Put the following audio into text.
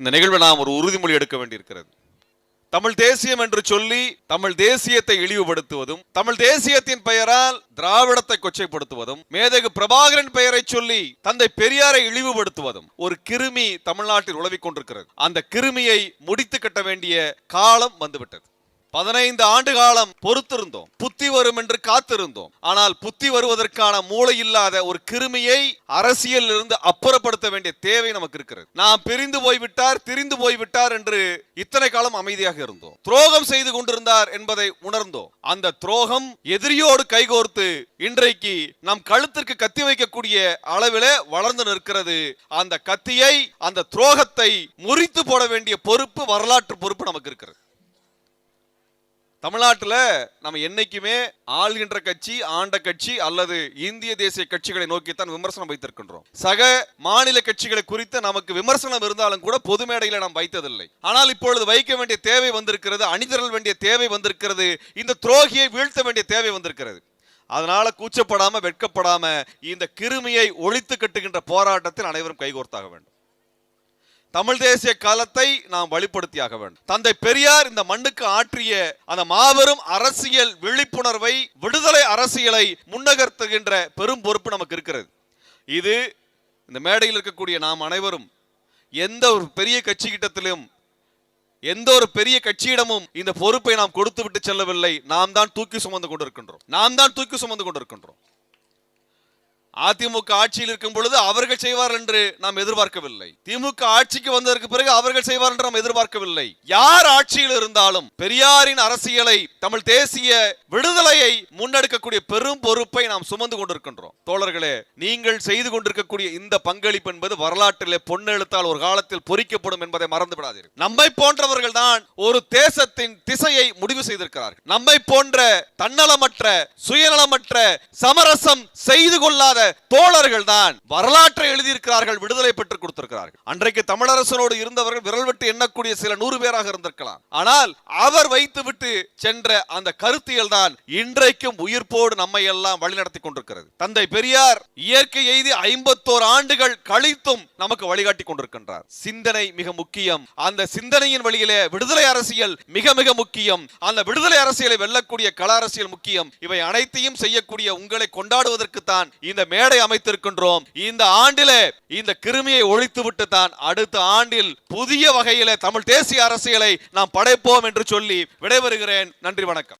இந்த நிகழ்வை நாம் ஒரு உறுதிமொழி எடுக்க வேண்டியிருக்கிறது. தமிழ் தேசியம் என்று சொல்லி தமிழ் தேசியத்தை இழிவுபடுத்துவதும் தமிழ் தேசியத்தின் பெயரால் திராவிடத்தை கொச்சைப்படுத்துவதும் மேதகு பிரபாகரன் பெயரை சொல்லி தந்தை பெரியாரை இழிவுபடுத்துவதும் ஒரு கிருமி தமிழ்நாட்டில் உழவிக் கொண்டிருக்கிறது. அந்த கிருமியை முடித்து கட்ட வேண்டிய காலம் வந்துவிட்டது. பதினைந்து ஆண்டு காலம் பொறுத்திருந்தோம். புத்தி வரும் என்று காத்திருந்தோம். ஆனால் புத்தி வருவதற்கான மூளை இல்லாத ஒரு கிருமியை அரசியலில் இருந்து அப்புறப்படுத்த வேண்டிய தேவை நமக்கு இருக்கிறது. நாம் பிரிந்து போய்விட்டார் திரிந்து போய்விட்டார் என்று இத்தனை காலம் அமைதியாக இருந்தோம். துரோகம் செய்து கொண்டிருந்தார் என்பதை உணர்ந்தோம். அந்த துரோகம் எதிரியோடு கைகோர்த்து இன்றைக்கு நம் கழுத்திற்கு கத்தி வைக்கக்கூடிய அளவிலே வளர்ந்து நிற்கிறது. அந்த கத்தியை அந்த துரோகத்தை முறித்து போட வேண்டிய பொறுப்பு வரலாற்று பொறுப்பு நமக்கு இருக்கிறது. தமிழ்நாட்டில் நம்ம என்னைக்குமே ஆள்கின்ற கட்சி ஆண்ட கட்சி அல்லது இந்திய தேசிய கட்சிகளை நோக்கித்தான் விமர்சனம் வைத்திருக்கின்றோம். சக மாநில கட்சிகளை குறித்து நமக்கு விமர்சனம் இருந்தாலும் கூட பொது மேடையில் நாம் வைத்ததில்லை. ஆனால் இப்பொழுது வைக்க வேண்டிய தேவை வந்திருக்கிறது அணிதிரல் வேண்டிய தேவை வந்திருக்கிறது இந்த துரோகியை வீழ்த்த வேண்டிய தேவை வந்திருக்கிறது. அதனால கூச்சப்படாம வெட்கப்படாம இந்த கிருமியை ஒழித்து கட்டுகின்ற போராட்டத்தில் அனைவரும் கைகோர்த்தாக வேண்டும். தமிழ் தேசிய காலத்தை நாம் வழிப்படுத்தியாக வேண்டும். தந்தை பெரியார் இந்த மண்ணுக்கு ஆற்றிய அந்த மாபெரும் அரசியல் விழிப்புணர்வை விடுதலை அரசியலை முன்னகர்த்துகின்ற பெரும் பொறுப்பு நமக்கு இருக்கிறது. இது இந்த மேடையில் இருக்கக்கூடிய நாம் அனைவரும் எந்த ஒரு பெரிய கட்சி கிட்டத்திலும் எந்த ஒரு பெரிய கட்சியிடமும் இந்த பொறுப்பை நாம் கொடுத்து விட்டு செல்லவில்லை. நாம் தான் தூக்கி சுமந்து கொண்டிருக்கின்றோம். நாம் தான் தூக்கி சுமந்து கொண்டிருக்கின்றோம். அதிமுக ஆட்சியில் இருக்கும் பொழுது அவர்கள் செய்வார் என்று நாம் எதிர்பார்க்கவில்லை. திமுக ஆட்சிக்கு வந்ததற்கு பிறகு அவர்கள் செய்வார் என்று நாம் எதிர்பார்க்கவில்லை. யார் ஆட்சியில் இருந்தாலும் பெரியாரின் அரசியலை தமிழ் தேசிய விடுதலையை முன்னெடுக்கக்கூடிய பெரும் பொறுப்பை நாம் சுமந்து கொண்டிருக்கின்றோம். தோழர்களே நீங்கள் செய்து கொண்டிருக்கக்கூடிய இந்த பங்களிப்பு என்பது வரலாற்றிலே பொன்னெழுத்தால் ஒரு காலத்தில் பொறிக்கப்படும் என்பதை மறந்து விடாதீர்கள். நம்மை போன்றவர்கள் தான் ஒரு தேசத்தின் திசையை முடிவு செய்திருக்கிறார்கள். நம்மை போன்ற தன்னலமற்ற சுயநலமற்ற சமரசம் செய்து கொள்ளாத தோழர்கள் தான் வரலாற்றை எழுதியிருக்கிறார்கள் விடுதலை பெற்றுக் கொடுத்திருக்கிறார்கள். அன்றைக்கு தமிழரசனோடு இருந்தவர்கள் விரல் விட்டு எண்ணக்கூடிய சில நூறு பேராக இருந்திருக்கலாம். ஆனால் அவர் வைத்துவிட்டு சென்ற அந்த கருத்தியல் தான் இன்றைக்கும் உயிர்ப்போடு நம்மை எல்லாம் வழிநடத்தி கொண்டிருக்கிறது. தந்தை பெரியார் இயற்கை எய்தி ஐம்பத்தோரு ஆண்டுகள் கழித்தும் நமக்கு வழிகாட்டி கொண்டிருக்கின்றார். சிந்தனை மிக முக்கியம். அந்த சிந்தனையின் வழியிலே விடுதலை அரசியல் மிக மிக முக்கியம். அந்த விடுதலை அரசியலை வெல்லக்கூடிய கள அரசியல் முக்கியம். இவை அனைத்தையும் செய்யக்கூடிய உங்களை கொண்டாடுவதற்கு தான் இந்த மேடை அமைத்திருக்கின்றோம். இந்த ஆண்டிலே இந்த கிருமியை ஒழித்து விட்டு தான் அடுத்த ஆண்டில் புதிய வகையிலே தமிழ் தேசிய அரசியலை நாம் படைப்போம் என்று சொல்லி விடைபெறுகிறேன். நன்றி வணக்கம்.